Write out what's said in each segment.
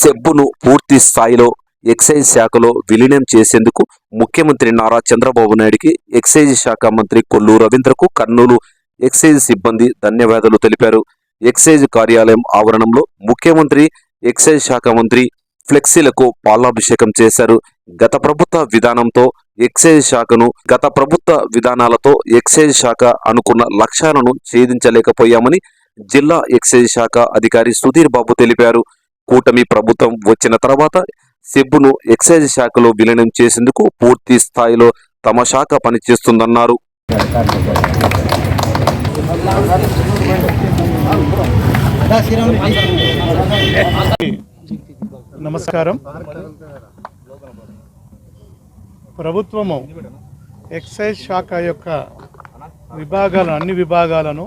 సెబ్బును పూర్తి స్థాయిలో ఎక్సైజ్ శాఖలో విలీనం చేసేందుకు ముఖ్యమంత్రి నారా చంద్రబాబు నాయుడికి ఎక్సైజ్ శాఖ మంత్రి కొల్లు రవీంద్రకు కర్నూలు ఎక్సైజ్ సిబ్బంది ధన్యవాదాలు తెలిపారు. ఎక్సైజ్ కార్యాలయం ఆవరణంలో ముఖ్యమంత్రి ఎక్సైజ్ శాఖ మంత్రి ఫ్లెక్సీలకు పాలాభిషేకం చేశారు. గత ప్రభుత్వ విధానంతో ఎక్సైజ్ శాఖను గత ప్రభుత్వ విధానాలతో ఎక్సైజ్ శాఖ అనుకున్న లక్ష్యాలను ఛేదించలేకపోయామని జిల్లా ఎక్సైజ్ శాఖ అధికారి సుధీర్ బాబు తెలిపారు. కూటమి ప్రభుత్వం వచ్చిన తర్వాత సెబ్బును ఎక్సైజ్ శాఖలో విలీనం చేసేందుకు పూర్తి స్థాయిలో తమ శాఖ పనిచేస్తుందన్నారు. నమస్కారం. ప్రభుత్వము ఎక్సైజ్ శాఖ యొక్క విభాగాలను అన్ని విభాగాలను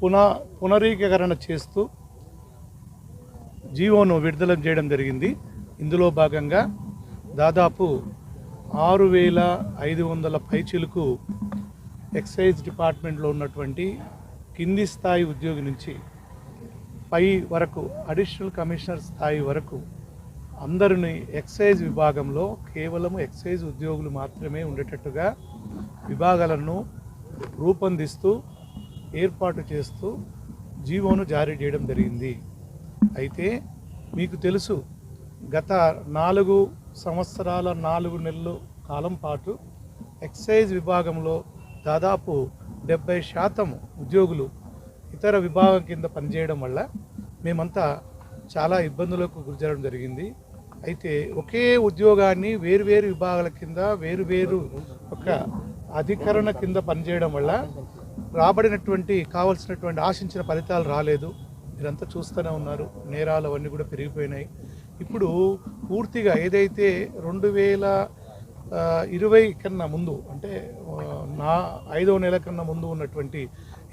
పునః పునరీకరణ చేస్తూ జీవోను విడుదల చేయడం జరిగింది. ఇందులో భాగంగా దాదాపు ఆరు వేల ఐదు వందల పైచీలకు ఎక్సైజ్ డిపార్ట్మెంట్లో ఉన్నటువంటి కింది స్థాయి ఉద్యోగి నుంచి పై వరకు అడిషనల్ కమిషనర్ స్థాయి వరకు అందరిని ఎక్సైజ్ విభాగంలో కేవలం ఎక్సైజ్ ఉద్యోగులు మాత్రమే ఉండేటట్టుగా విభాగాలను రూపొందిస్తూ ఏర్పాటు చేస్తూ జీవోను జారీ చేయడం జరిగింది. అయితే మీకు తెలుసు గత నాలుగు సంవత్సరాల నాలుగు నెలలు కాలం పాటు ఎక్సైజ్ విభాగంలో దాదాపు డెబ్బై శాతం ఉద్యోగులు ఇతర విభాగం కింద పనిచేయడం వల్ల మేమంతా చాలా ఇబ్బందులకు గురిచేరడం జరిగింది. అయితే ఒకే ఉద్యోగాన్ని వేరువేరు విభాగాల కింద వేరువేరు ఒక అధికరణ కింద పనిచేయడం వల్ల రాబడినటువంటి కావలసినటువంటి ఆశించిన ఫలితాలు రాలేదు. మీరంతా చూస్తూనే ఉన్నారు. నేరాలు అవన్నీ కూడా పెరిగిపోయినాయి. ఇప్పుడు పూర్తిగా ఏదైతే రెండు వేల ఇరవై కన్నా ముందు అంటే నా ఐదవ నెల కన్నా ముందు ఉన్నటువంటి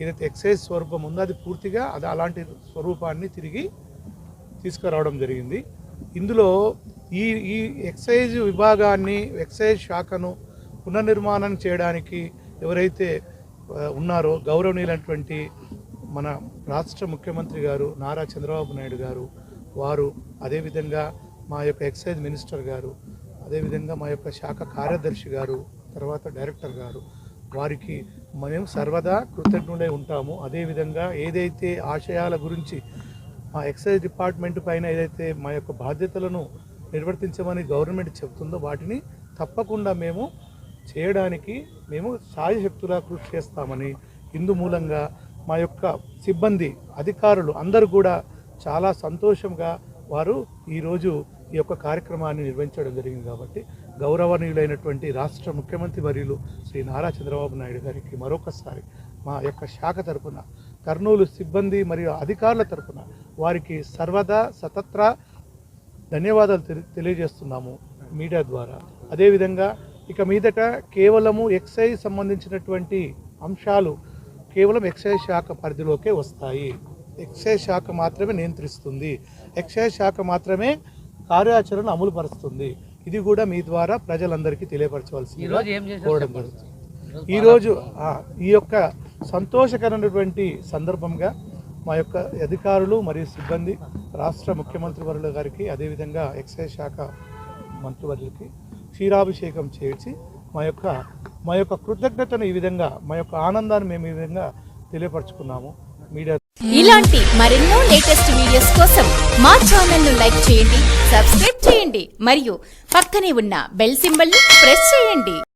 ఏదైతే ఎక్సైజ్ స్వరూపం ఉందో అది పూర్తిగా అది అలాంటి స్వరూపాన్ని తిరిగి తీసుకురావడం జరిగింది. ఇందులో ఈ ఈ ఎక్సైజ్ విభాగాన్ని ఎక్సైజ్ శాఖను పునర్నిర్మాణం చేయడానికి ఎవరైతే ఉన్నారో గౌరవనీయులైనటువంటి మన రాష్ట్ర ముఖ్యమంత్రి గారు నారా చంద్రబాబు నాయుడు గారు వారు అదేవిధంగా మా యొక్క ఎక్సైజ్ మినిస్టర్ గారు అదేవిధంగా మా యొక్క శాఖ కార్యదర్శి గారు తర్వాత డైరెక్టర్ గారు వారికి మేము సర్వదా కృతజ్ఞులై ఉంటాము. అదేవిధంగా ఏదైతే ఆశయాల గురించి మా ఎక్సైజ్ డిపార్ట్మెంట్ పైన ఏదైతే మా యొక్క బాధ్యతలను నిర్వర్తించమని గవర్నమెంట్ చెబుతుందో వాటిని తప్పకుండా మేము చేయడానికి మేము సాయశక్తులా కృషి చేస్తామని ఇందు మూలంగా మా యొక్క సిబ్బంది అధికారులు అందరూ కూడా చాలా సంతోషంగా వారు ఈరోజు ఈ యొక్క కార్యక్రమాన్ని నిర్వహించడం జరిగింది కాబట్టి గౌరవనీయులైనటువంటి రాష్ట్ర ముఖ్యమంత్రి వర్యులు శ్రీ నారా చంద్రబాబు నాయుడు గారికి మరొకసారి మా యొక్క శాఖ తరపున కర్నూలు సిబ్బంది మరియు అధికారుల తరపున వారికి సర్వదా సతత్ర ధన్యవాదాలు తెలియజేస్తున్నాము మీడియా ద్వారా. అదేవిధంగా ఇక మీదట కేవలము ఎక్సైజ్ సంబంధించినటువంటి అంశాలు కేవలం ఎక్సైజ్ శాఖ పరిధిలోకే వస్తాయి. ఎక్సైజ్ శాఖ మాత్రమే నియంత్రిస్తుంది. ఎక్సైజ్ శాఖ మాత్రమే కార్యాచరణ అమలు పరుస్తుంది ఇది కూడా మీ ద్వారా ప్రజలందరికీ తెలియపరచవలసింది కోరడం జరుగుతుంది. ఈరోజు ఈ యొక్క సంతోషకరమైనటువంటి సందర్భంగా మా యొక్క అధికారులు మరియు సిబ్బంది రాష్ట్ర ముఖ్యమంత్రి వర్యుల గారికి అదేవిధంగా ఎక్సైజ్ శాఖ మంత్రివర్యులకి క్షీరాభిషేకం చేర్చి మా యొక్క మా యొక్క కృతజ్ఞతను ఈ విధంగా మా యొక్క ఆనందాన్ని మేము ఈ విధంగా తెలియపరచుకున్నాము. మీడియా ఇలాంటి మరెన్నో లేటెస్ట్ వీడియోస్ కోసం మా ఛానల్ను లైక్ చేయండి సబ్స్క్రైబ్ చేయండి మరియు పక్కనే ఉన్న బెల్ సింబల్ ప్రెస్ చేయండి.